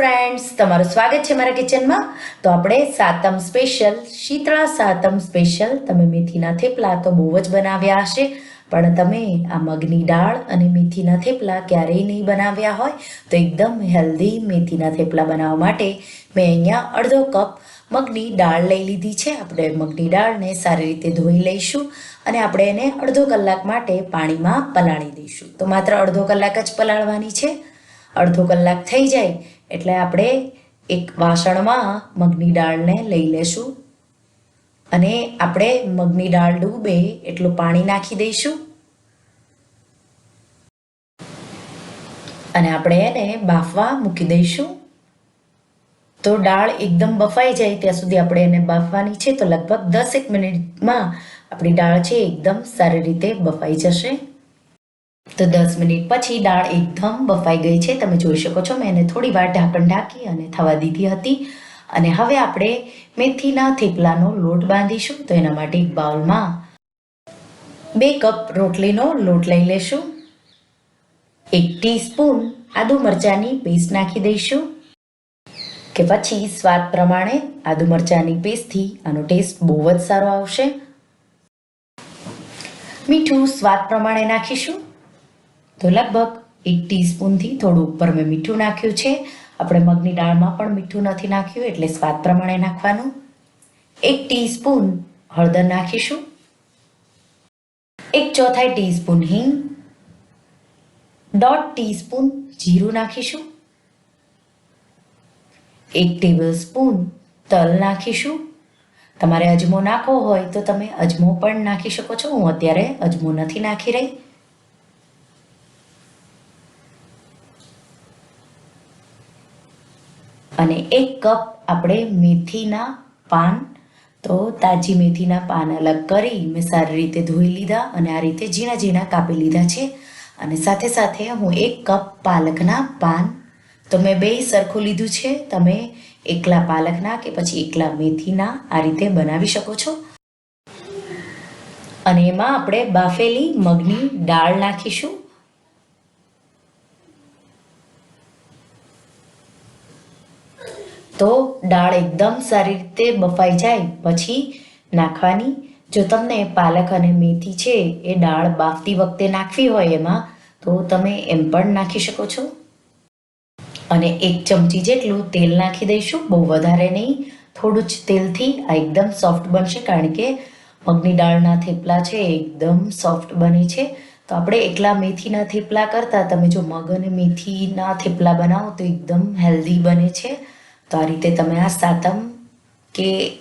Friends તમારું સ્વાગત છે મારા કિચનમાં તો આપણે સાતમ સ્પેશિયલ શીતળા સાતમ સ્પેશિયલ તમે મેથીના થેપલા તો બહુ જ બનાવ્યા હશે. પણ તમે આ મગની દાળ અને મેથીના થેપલા ક્યારેય નહીં બનાવ્યા હોય. તો એકદમ હેલ્ધી મેથીના થેપલા બનાવવા માટે મેં અહીંયા અડધો કપ મગની દાળ લઈ લીધી છે. આપણે મગની દાળને સારી રીતે ધોઈ લઈશું અને આપણે એને અડધો કલાક માટે પાણીમાં પલાળી દઈશું. તો માત્ર અડધો કલાક જ પલાળવાની છે. અડધો કલાક થઈ જાય. એટલે આપણે એક વાસણમાં મગની દાળને લઈ લેશું અને આપણે મગની દાળ ડૂબે એટલું પાણી નાખી દઈશું. અને આપણે એને બાફવા મૂકી દઈશું. તો દાળ એકદમ બફાઈ જાય ત્યાં સુધી આપણે એને બાફવાની છે તો લગભગ દસેક મિનિટમાં આપણી દાળ છે એકદમ સારી રીતે બફાઈ જશે. તો દસ મિનિટ પછી દાળ એકદમ બફાઈ ગઈ છે. તમે જોઈ શકો છો, મેં એને થોડી વાર ઢાંકણ ઢાંકી અને થવા દીધી હતી. અને હવે આપણે મેથીના થેપલાનો લોટ બાંધીશું. તો એના માટે એક બાઉલમાં બે કપ રોટલીનો લોટ લઈ લેશું. એક ટીસ્પૂન આદુ મરચાંની પેસ્ટ નાખી દઈશું. કે પછી સ્વાદ પ્રમાણે આદુ મરચાંની પેસ્ટથી આનો ટેસ્ટ બહુ જ સારો આવશે. મીઠું સ્વાદ પ્રમાણે નાખીશું. તો લગભગ એક ટીસ્પૂનથી થોડું ઉપર મેં મીઠું નાખ્યું છે. આપણે મગની દાળમાં પણ મીઠું નથી નાખ્યું, એટલે સ્વાદ પ્રમાણે નાખવાનું. એક ટીસ્પૂન હળદર નાખીશું. એક ચોથાઈ ટીસ્પૂન હિંગ. દોઢ ટીસ્પૂન જીરું નાખીશું. એક ટેબલ સ્પૂન તલ નાખીશું. તમારે અજમો નાખવો હોય તો તમે અજમો પણ નાખી શકો છો. હું અત્યારે અજમો નથી નાખી રહી. અને એક કપ આપણે મેથીના પાન, તો તાજી મેથીના પાન અલગ કરી, મેં સારી રીતે ધોઈ લીધા અને આ રીતે ઝીણા ઝીણા કાપી લીધા છે. અને સાથે સાથે હું એક કપ પાલકના પાન, તો મેં બે સરખું લીધું છે. તમે એકલા પાલકના કે પછી એકલા મેથીના આ રીતે બનાવી શકો છો. અને એમાં આપણે બાફેલી મગની દાળ નાખીશું. તો દાળ એકદમ સારી રીતે બફાઈ જાય. પછી નાખવાની. જો તમને પાલક અને મેથી છે, એ દાળ બાફતી વખતે નાખવી હોય એમાં, તો તમે એમ પણ નાખી શકો છો. અને એક ચમચી જેટલું તેલ નાખી દઈશું. બહુ વધારે નહીં. થોડું જ તેલથી આ એકદમ સોફ્ટ બનશે, કારણ કે મગની દાળના થેપલા છે એકદમ સોફ્ટ બને છે. તો આપણે એકલા મેથીના થેપલા કરતાં, તમે જો મગ અને મેથીના થેપલા બનાવો, તો એકદમ હેલ્ધી બને છે. તો આ રીતે તમે આ સાતમ કે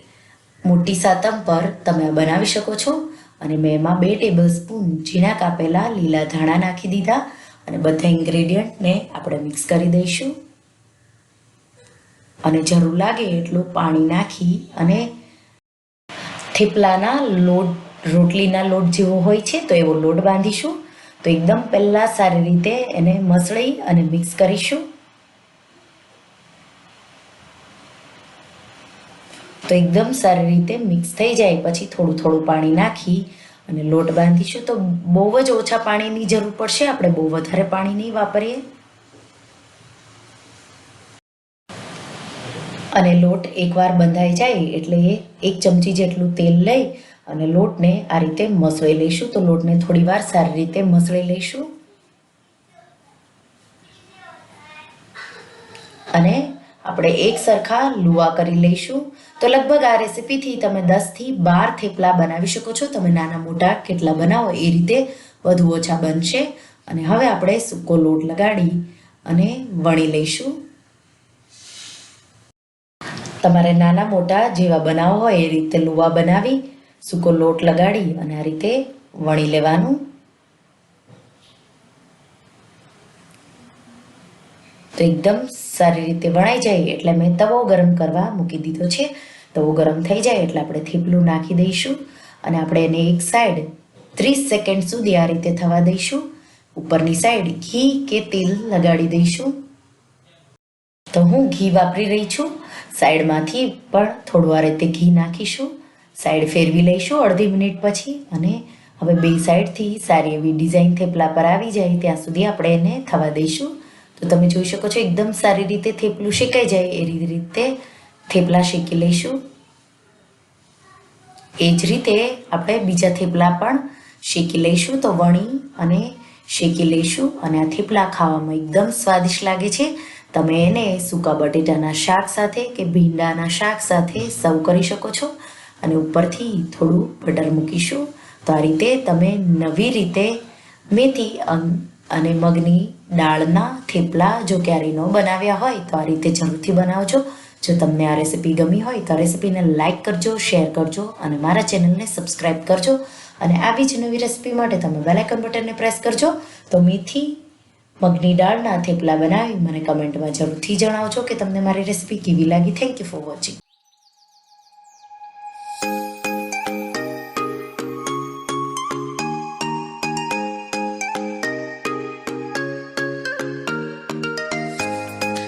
મોટી સાતમ પર તમે આ બનાવી શકો છો. અને મેં એમાં બે ટેબલ સ્પૂન ઝીણા કાપેલા લીલા ધાણા નાખી દીધા. અને બધા ઇન્ગ્રેડિયન્ટને આપણે મિક્સ કરી દઈશું. અને જરૂર લાગે એટલું પાણી નાખી અને થેપલાના લોટ, રોટલીના લોટ જેવો હોય છે તો એવો લોટ બાંધીશું. તો એકદમ પહેલાં સારી રીતે એને મસળી અને મિક્સ કરીશું. તો એકદમ સારી રીતે મિક્સ થઈ જાય. પછી થોડું થોડું પાણી નાખી અને લોટ બાંધીશું. તો બહુ જ ઓછા પાણીની જરૂર પડશે. આપણે બહુ વધારે પાણી નહીં વાપરીએ. અને લોટ એકવાર બંધાઈ જાય એટલે એક ચમચી જેટલું તેલ લઈ અને લોટને આ રીતે મસળી લઈશું. તો લોટને થોડી વાર સારી રીતે મસળી લઈશું. અને આપણે એક સરખા લુવા કરી લઈશું. તો લગભગ આ રેસીપીથી તમે દસથી બાર થેપલા બનાવી શકો છો. તમે નાના મોટા કેટલા બનાવો એ રીતે વધુ ઓછા બનશે. અને હવે આપણે સૂકો લોટ લગાડી અને વણી લઈશું. તમારે નાના મોટા જેવા બનાવો હોય એ રીતે લુવા બનાવી, સૂકો લોટ લગાડી અને આ રીતે વણી લેવાનું. તો એકદમ સારી રીતે વણાઈ જાય, એટલે મેં તવો ગરમ કરવા મૂકી દીધો છે. તવો ગરમ થઈ જાય એટલે આપણે થેપલું નાખી દઈશું અને આપણે એને એક સાઈડ ત્રીસ સેકન્ડ સુધી આ રીતે થવા દઈશું. ઉપરની સાઈડ ઘી કે તેલ લગાડી દઈશું. તો હું ઘી વાપરી રહી છું. સાઈડમાંથી પણ થોડું આ રીતે ઘી નાખીશું. સાઈડ ફેરવી લઈશું અડધી મિનિટ પછી અને હવે બે સાઈડથી સારી એવી ડિઝાઇન થેપલા પર આવી જાય, ત્યાં સુધી આપણે એને થવા દઈશું. તો તમે જોઈ શકો છો, એકદમ સારી રીતે થેપલું શેકાઈ જાય. એ રીતે થેપલા શેકી લઈશું. એ જ રીતે આપણે બીજા થેપલા પણ શેકી લઈશું. તો વણી અને શેકી લઈશું અને આ થેપલા ખાવામાં એકદમ સ્વાદિષ્ટ લાગે છે. તમે એને સૂકા બટેટાના શાક સાથે કે ભીંડાના શાક સાથે સર્વ કરી શકો છો. અને ઉપરથી થોડું બટર મૂકીશું. તો આ રીતે તમે નવી રીતે મેથી અન- મગની દાળના થેપલા જો ક્યારેય ન બનાવ્યા હોય તો આ રીતે જરૂરથી બનાવજો. જો તમને આ રેસિપી ગમી હોય તો રેસિપીને લાઇક કરજો, શેર કરજો અને મારા ચેનલને સબસ્ક્રાઇબ કરજો. અને આવી જ નવી રેસિપી માટે તમે બેલ બટનને પ્રેસ કરજો. તો મેથી, મગની દાળના થેપલા બનાવી મને કમેન્ટમાં જરૂરથી જણાવજો કે તમને મારી રેસિપી કેવી લાગી. Thank you for watching